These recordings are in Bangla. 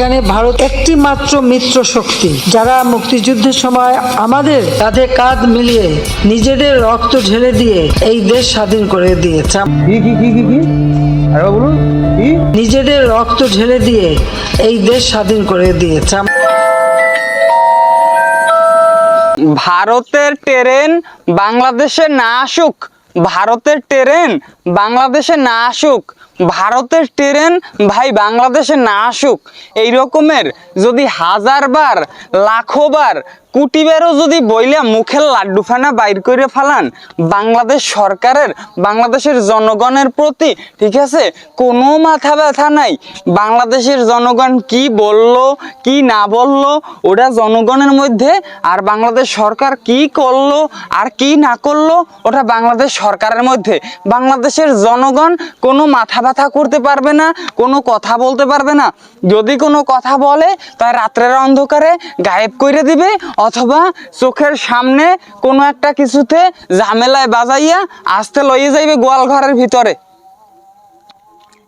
এখানে ভারত একটি মাত্র মিত্র শক্তি। যারা মুক্তিযুদ্ধের সময় আমাদের কাঁধে কাঁধ মিলিয়ে নিজেদের রক্ত ঢেলে দিয়ে এই দেশ স্বাধীন করে দিয়েছে। কি কি কি কি কি? আরে বলুন কি? নিজেদের রক্ত ঢেলে দিয়ে এই দেশ স্বাধীন করে দিয়েছে। ভারতের ট্রেন বাংলাদেশে না আসুক ভারতের ট্রেন বাংলাদেশে না আসুক ভারতের ট্রেন ভাই বাংলাদেশে না আসুক এই রকমের যদি হাজার বার বার যদি বইলা মুখের লাড্ডু ফানা বাইর করে ফেলান, বাংলাদেশ সরকারের, বাংলাদেশের জনগণের প্রতি, ঠিক আছে? কোনো মাথা ব্যথা নাই। বাংলাদেশের জনগণ কি বলল, কি না বলল ওটা জনগণের মধ্যে, আর বাংলাদেশ সরকার কি করল, আর কি না করল, ওটা বাংলাদেশ সরকারের মধ্যে। বাংলাদেশের জনগণ কোনো মাথা ব্যথা করতে পারবে না, কোনো কথা বলতে পারবে না। যদি কোনো কথা বলে, তাই রাত্রের অন্ধকারে গায়েব করে দিবে অথবা চোখের সামনে কোনো একটা কিছুতে ঝামেলায় বাজাইয়া আসতে লইয়ে যাইবে গোয়াল ঘরের ভিতরে।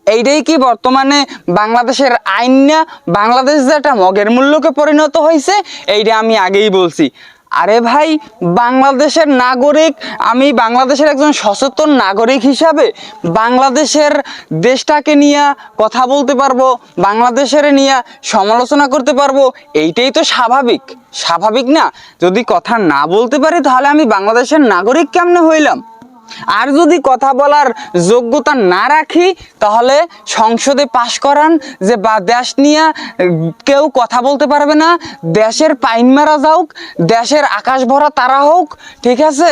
এইটাই কি বর্তমানে বাংলাদেশের আইন না? বাংলাদেশ যে একটা মগের মূল্যকে পরিণত হয়েছে এইটা আমি আগেই বলছি। আরে ভাই, বাংলাদেশের নাগরিক, আমি বাংলাদেশের একজন সচেতন নাগরিক হিসাবে বাংলাদেশের দেশটাকে নিয়ে কথা বলতে পারব, বাংলাদেশের নিয়ে সমালোচনা করতে পারব, এইটাই তো স্বাভাবিক। স্বাভাবিক না? যদি কথা না বলতে পারি, তাহলে আমি বাংলাদেশের নাগরিক কেমনে হইলাম? আর যদি কথা বলার যোগ্যতা না রাখি, তাহলে সংসদে পাশ করান যে বা দেশ নিয়ে কেউ কথা বলতে পারবে না। দেশের পাইন মারা যাওক দেশের আকাশ ভরা তারা হোক, ঠিক আছে?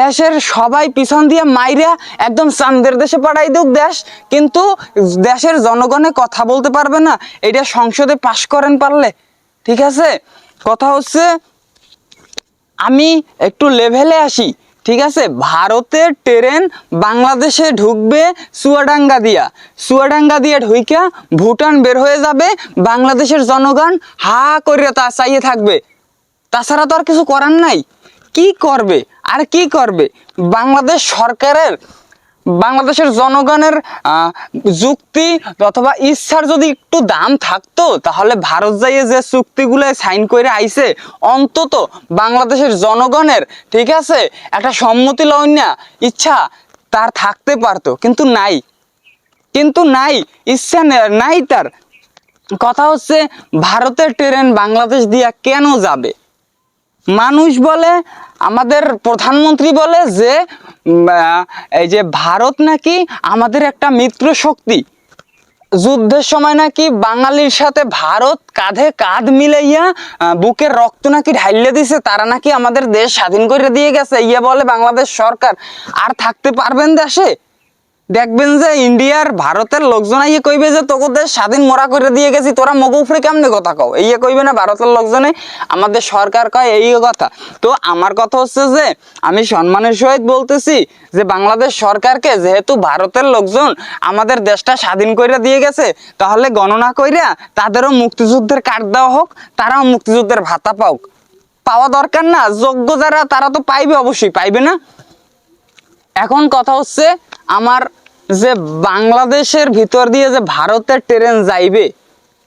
দেশের সবাই পিছন দিয়ে মাইরা একদম চান্দের দেশে পাঠাই দেওক দেশ। কিন্তু দেশের জনগণে কথা বলতে পারবে না, এটা সংসদে পাশ করেন পারলে, ঠিক আছে? কথা হচ্ছে, আমি একটু লেভেলে আসি। ঠিক আছে? ভারতের ট্রেন বাংলাদেশে ঢুকবে সুয়াডাঙ্গা দিয়া। সুয়াডাঙ্গা দিয়া ঢুইকা ভুটান বের হয়ে যাবে, বাংলাদেশের জনগণ হা করে তা চাইয়ে থাকবে। তাছাড়া তো আর কিছু করার নাই। কি করবে? আর কি করবে? বাংলাদেশ সরকারের বাংলাদেশের জনগণের যুক্তি অথবা ইচ্ছার যদি একটু দাম থাকতো, তাহলে ভারত যাইয়ে যে চুক্তিগুলো সাইন করে আইছে, অন্তত বাংলাদেশের জনগণের, ঠিক আছে, একটা সম্মতি লইনা ইচ্ছা তার থাকতে পারতো, কিন্তু নাই। কিন্তু নাই, ইচ্ছা নাই তার। কথা হচ্ছে, ভারতের ট্রেন বাংলাদেশ দিয়া কেন যাবে? মানুষ বলে, আমাদের প্রধানমন্ত্রী বলে যে এই যে ভারত নাকি আমাদের একটা মিত্র শক্তি। যুদ্ধের সময় নাকি বাঙালির সাথে ভারত কাঁধে কাঁধ মিলাইয়া বুকের রক্ত নাকি ঢাইলে দিছে, তারা নাকি আমাদের দেশ স্বাধীন করে দিয়ে গেছে ইয়ে বলে বাংলাদেশ সরকার। আর থাকতে পারবেন দেশে? দেখবেন যে ইন্ডিয়ার ভারতের লোকজন ইয়ে কইবে যে তোকে দেশ স্বাধীন মরা করে দিয়ে গেছি, তোরা মগু উফরে কেমনে কথা কও? এই কইবে না ভারতের লোকজনে, আমাদের সরকার কয় এই কথা। তো আমার কথা হচ্ছে যে, আমি সম্মানের সহিত বলতেছি যে বাংলাদেশ সরকারকে যেহেতু ভারতের লোকজন আমাদের দেশটা স্বাধীন করে দিয়ে গেছে, তাহলে গণনা কইরা তাদেরও মুক্তিযুদ্ধের কার্ড দেওয়া হোক, তারাও মুক্তিযুদ্ধের ভাতা পাওক পাওয়া দরকার না, যোগ্য যারা, তারা তো পাইবে অবশ্যই, পাইবে না। এখন কথা হচ্ছে, আমার যে বাংলাদেশের ভিতর দিয়ে যে ভারতের ট্রেন যাইবে,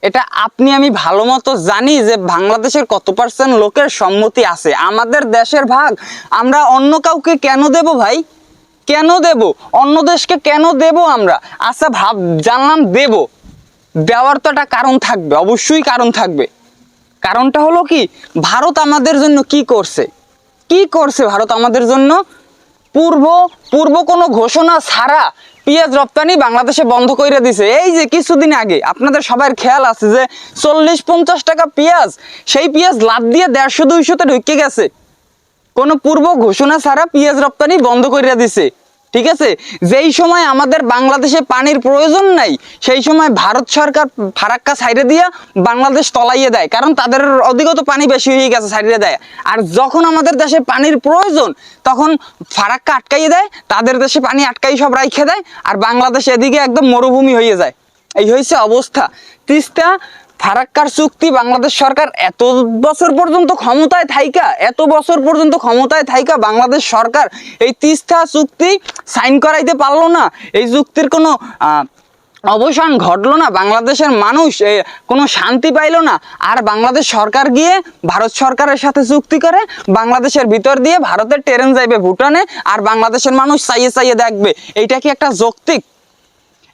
এটা আপনি আমি ভালো মতো জানি যে বাংলাদেশের কত পার্সেন্ট লোকের সম্মতি আছে। আমাদের দেশের ভাগ, আমরা অন্য কাউকে কেন দেব ভাই? কেন দেব? অন্য দেশকে কেন দেব আমরা? আচ্ছা ভাব, জানলাম দেব। দেওয়ার তো একটা কারণ থাকবে, অবশ্যই কারণ থাকবে। কারণটা হলো কি? ভারত আমাদের জন্য কি করছে? কি করছে ভারত আমাদের জন্য? পূর্ব পূর্ব কোনো ঘোষণা ছাড়া পেঁয়াজ রপ্তানি বাংলাদেশে বন্ধ করে দিছে। এই যে কিছুদিন আগে আপনাদের সবার খেয়াল আছে যে চল্লিশ পঞ্চাশ টাকা পেঁয়াজ, সেই পেঁয়াজ লাভ দিয়ে দেড়শো দুইশোতে ঢুকে গেছে। কোনো পূর্ব ঘোষণা ছাড়া পেঁয়াজ রপ্তানি বন্ধ করে দিছে। ঠিক আছে? যেই সময় আমাদের বাংলাদেশে পানির প্রয়োজন নাই, সেই সময় ভারত সরকার ফারাক্কা সাইডে দিয়া বাংলাদেশ তলাইয়ে দেয়। কারণ তাদের অধিকত পানি বেশি হয়ে গেছে সাইডে দেয়। আর যখন আমাদের দেশে পানির প্রয়োজন, তখন ফারাক্কা আটকাইয়ে দেয়, তাদের দেশে পানি আটকাই সব রাইখে দেয়, আর বাংলাদেশ এদিকে একদম মরুভূমি হয়ে যায়। এই হয়েছে অবস্থা। তিস্তা ফারাক্কার চুক্তি বাংলাদেশ সরকার এত বছর পর্যন্ত ক্ষমতায় থাইকা, এত বছর পর্যন্ত ক্ষমতায় থাইকা বাংলাদেশ সরকার এই তিস্তা চুক্তি সাইন করাইতে পারল না। এই চুক্তির কোনো অবসান ঘটলো না। বাংলাদেশের মানুষ কোনো শান্তি পাইলো না। আর বাংলাদেশ সরকার গিয়ে ভারত সরকারের সাথে চুক্তি করে, বাংলাদেশের ভিতর দিয়ে ভারতের ট্রেন যাইবে ভুটানে, আর বাংলাদেশের মানুষ চাইয়ে চাইয়ে দেখবে। এইটা কি একটা যৌক্তিক?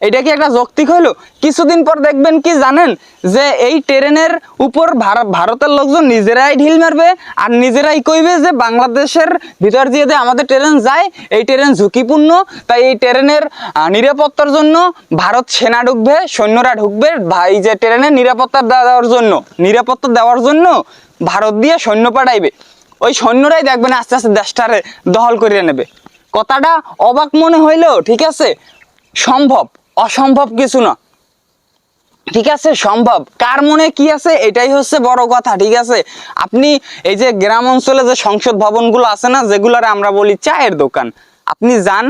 এটা কি একটা যৌক্তিক হইল? কিছুদিন পর দেখবেন কি জানেন? যে এই ট্রেনের উপর ভার- ভারতের লোকজন নিজেরাই ঢিল মারবে আর নিজেরাই কইবে যে বাংলাদেশের ভিতর দিয়ে আমাদের ট্রেন যায়, এই ট্রেন ঝুঁকিপূর্ণ। তাই এই ট্রেনের নিরাপত্তার জন্য ভারত সেনা ঢুকবে, সৈন্যরা ঢুকবে এই যে ট্রেনের নিরাপত্তা দেওয়ার জন্য, নিরাপত্তা দেওয়ার জন্য ভারত দিয়ে সৈন্য পাঠাইবে। ওই সৈন্যরাই দেখবেন আস্তে আস্তে দেশটারে দখল করিয়ে নেবে। কথাটা অবাক মনে হইলেও, ঠিক আছে? সম্ভব। অসম্ভব কিছু না। ঠিক আছে? সম্ভব। কার মনে কি আছে? এটাই হচ্ছে বড় কথা, ঠিক আছে? আপনি এই যে গ্রাম অঞ্চলে যে সংসদ ভবনগুলো আছে না, যেগুলারে আমরা বলি চায়ের দোকান, আপনি যান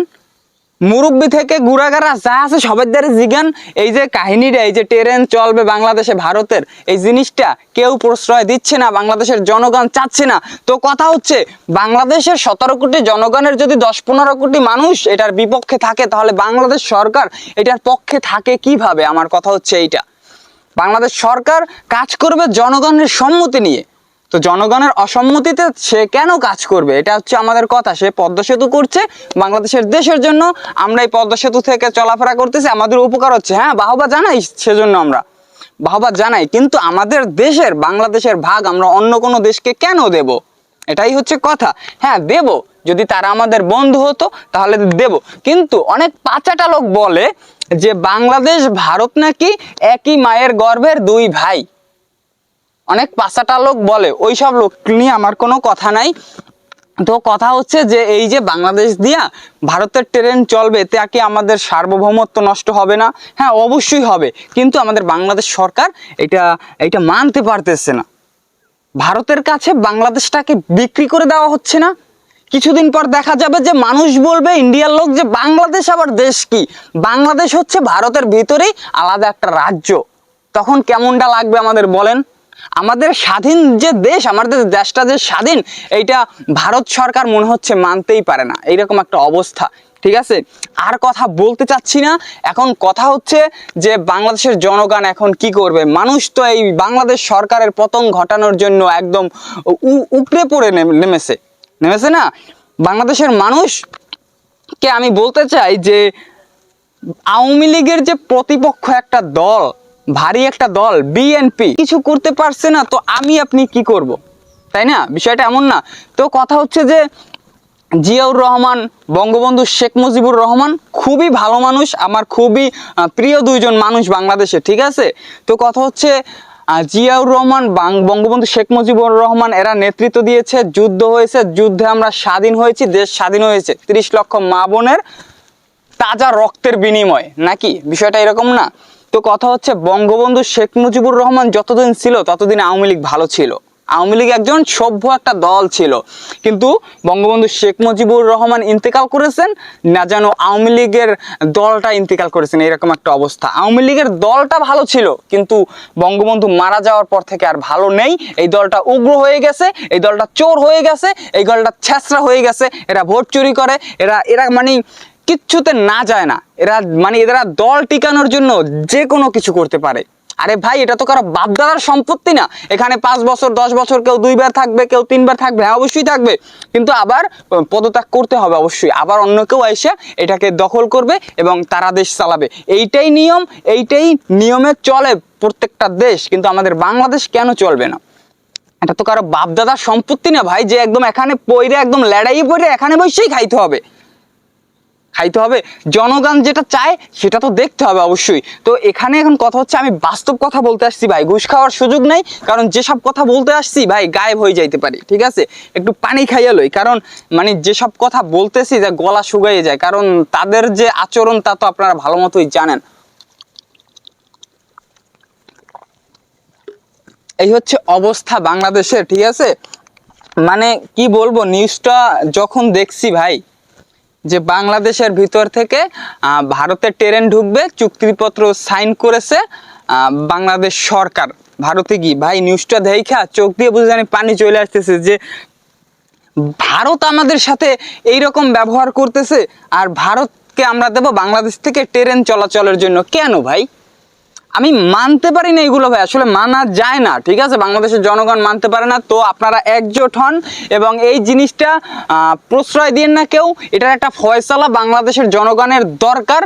মুরব্বী থেকে গুড়াগাড়া যা আছে সবার দ্বারা জিগান। এই যে কাহিনীটা, এই যে ট্রেন চলবে বাংলাদেশে, ভারতের, এই জিনিসটা কেউ প্রশ্রয় দিচ্ছে না, বাংলাদেশের জনগণ চাচ্ছে না। তো কথা হচ্ছে, বাংলাদেশের সতেরো কোটি জনগণের যদি দশ পনেরো কোটি মানুষ এটার বিপক্ষে থাকে, তাহলে বাংলাদেশ সরকার এটার পক্ষে থাকে কীভাবে? আমার কথা হচ্ছে এইটা। বাংলাদেশ সরকার কাজ করবে জনগণের সম্মতি নিয়ে। তো জনগণের অসম্মতিতে সে কেন কাজ করবে? এটা হচ্ছে আমাদের কথা। সে পদ্মা সেতু করছে, বাংলাদেশের দেশের জন্য আমরা এই পদ্মা সেতু থেকে চলাফেরা করতেছি। আমাদের উপকার হচ্ছে হ্যাঁ বাহবা জানাই সেজন্য আমরা। বাহবা জানাই, কিন্তু আমাদের দেশের, বাংলাদেশের ভাগ আমরা অন্য কোনো দেশকে কেন দেব? এটাই হচ্ছে কথা। হ্যাঁ দেব। যদি তারা আমাদের বন্ধু হতো, তাহলে দেব। কিন্তু অনেক পাচাটা লোক বলে যে, বাংলাদেশ, ভারত নাকি একই মায়ের গর্ভের দুই ভাই। অনেক পাঁচাটা লোক বলে ওই সব লোক নিয়ে আমার কোনো কথা নাই। তো কথা হচ্ছে যে, এই যে বাংলাদেশ দিয়া ভারতের ট্রেন চলবে, তা কি আমাদের সার্বভৌমত্ব নষ্ট হবে না? হ্যাঁ অবশ্যই হবে। কিন্তু আমাদের বাংলাদেশ সরকার এটা এটা মানতে পারতেছে না। ভারতের কাছে বাংলাদেশটাকে বিক্রি করে দেওয়া হচ্ছে না। কিছুদিন পর দেখা যাবে যে মানুষ বলবে, ইন্ডিয়ার লোক যে বাংলাদেশ আবার দেশ কি? বাংলাদেশ হচ্ছে ভারতের ভিতরেই আলাদা একটা রাজ্য। তখন কেমনটা লাগবে আমাদের বলেন? আমাদের স্বাধীন যে দেশ আমাদের দেশটা যে স্বাধীন, এইটা ভারত সরকার মনে হচ্ছে মানতেই পারে না। এইরকম একটা অবস্থা, ঠিক আছে? আর কথা বলতে চাচ্ছি না। এখন কথা হচ্ছে যে বাংলাদেশের জনগণ এখন কি করবে? মানুষ তো এই বাংলাদেশ সরকারের পতন ঘটানোর জন্য একদম উ- উপরে পড়ে নেমে- নেমেছে। নেমেছে না? বাংলাদেশের মানুষকে আমি বলতে চাই যে আওয়ামী লীগের যে প্রতিপক্ষ একটা দল ভারী একটা দল বিএনপি কিছু করতে পারছে না, তো আমি আপনি কি করব? তাই না? বিষয়টা এমন না। তো কথা হচ্ছে যে, জিয়াউর রহমান, বঙ্গবন্ধু শেখ মুজিবুর রহমান খুবই ভালো মানুষ, আমার খুবই প্রিয় দুইজন মানুষ বাংলাদেশে, ঠিক আছে? তো কথা হচ্ছে জিয়াউর রহমান বঙ্গবন্ধু শেখ মুজিবুর রহমান, এরা নেতৃত্ব দিয়েছে, যুদ্ধ হয়েছে, যুদ্ধে আমরা স্বাধীন হয়েছি, দেশ স্বাধীন হয়েছে। তিরিশ লক্ষ মা বোনের তাজা রক্তের বিনিময়, নাকি? বিষয়টা এরকম না। তো কথা হচ্ছে, বঙ্গবন্ধু শেখ মুজিবুর রহমান যতদিন ছিল, ততদিন আওয়ামী লীগ ভালো ছিল। আওয়ামী লীগ একজন সভ্য একটা দল ছিল। কিন্তু বঙ্গবন্ধু শেখ মুজিবুর রহমান ইন্তেকাল করেছেন, না যেন আওয়ামী লীগের দলটা ইন্তেকাল করেছেন, এরকম একটা অবস্থা। আওয়ামী লীগের দলটা ভালো ছিল, কিন্তু বঙ্গবন্ধু মারা যাওয়ার পর থেকে আর ভালো নেই। এই দলটা উগ্র হয়ে গেছে, এই দলটা চোর হয়ে গেছে, এই দলটা ছেঁচড়া হয়ে গেছে, এরা ভোট চুরি করে, এরা এরা মানে কিচ্ছুতে না যায় না। এরা মানে এরা দল টিকানোর জন্য যে কোনো কিছু করতে পারে। আরে ভাই, এটা তো কারও বাপদাদার সম্পত্তি না। এখানে পাঁচ বছর, দশ বছর কেউ দুইবার থাকবে, কেউ তিনবার থাকবে হ্যাঁ অবশ্যই থাকবে। কিন্তু আবার পদত্যাগ করতে হবে অবশ্যই। আবার অন্য কেউ এসে এটাকে দখল করবে এবং তারা দেশ চালাবে। এইটাই নিয়ম, এইটাই নিয়মে চলে প্রত্যেকটা দেশ। কিন্তু আমাদের বাংলাদেশ কেন চলবে না? এটা তো কারও বাপদাদার সম্পত্তি না ভাই, যে একদম এখানে পইরে, একদম লড়াই পড়ে এখানে বসেই খাইতে হবে। খাইতে হবে, জনগণ যেটা চায় সেটা তো দেখতে হবে অবশ্যই। তো এখানে এখন কথা হচ্ছে, আমি বাস্তব কথা বলতে আসছি ভাই, ঘুষ খাওয়ার সুযোগ নেই, কারণ যেসব কথা বলতে আসছি ভাই, গায়েব হয়ে যাইতে পারি, ঠিক আছে? একটু পানি খাইয়া লই, কারণ মানে যেসব কথা বলতেছি যে গলা শুকাইয়ে যায়, কারণ তাদের যে আচরণ তা তো আপনারা ভালো মতোই জানেন। এই হচ্ছে অবস্থা বাংলাদেশের, ঠিক আছে? মানে কি বলব নিউজটা যখন দেখছি ভাই যে বাংলাদেশের ভিতর থেকে ভারতে ট্রেন ঢুকবে, চুক্তিপত্র সাইন করেছে বাংলাদেশ সরকার। ভারতে কি ভাই নিউজটা দেখা চোখ দিয়ে বুঝে জানি পানি চলে আসতেছে যে ভারত আমাদের সাথে এই রকম ব্যবহার করতেছে, আর ভারতকে আমরা দেব বাংলাদেশ থেকে ট্রেন চলাচলের জন্য। কেন, ভাই? আমি মানতে পারি না এগুলো ভাই, আসলে মানা যায় না, ঠিক আছে? বাংলাদেশের জনগণ মানতে পারে না, তো আপনারা একজোট হন এবং এই জিনিসটা প্রশ্রয় দিন না কেউ, এটার একটা ফয়সালা বাংলাদেশের জনগণের দরকার।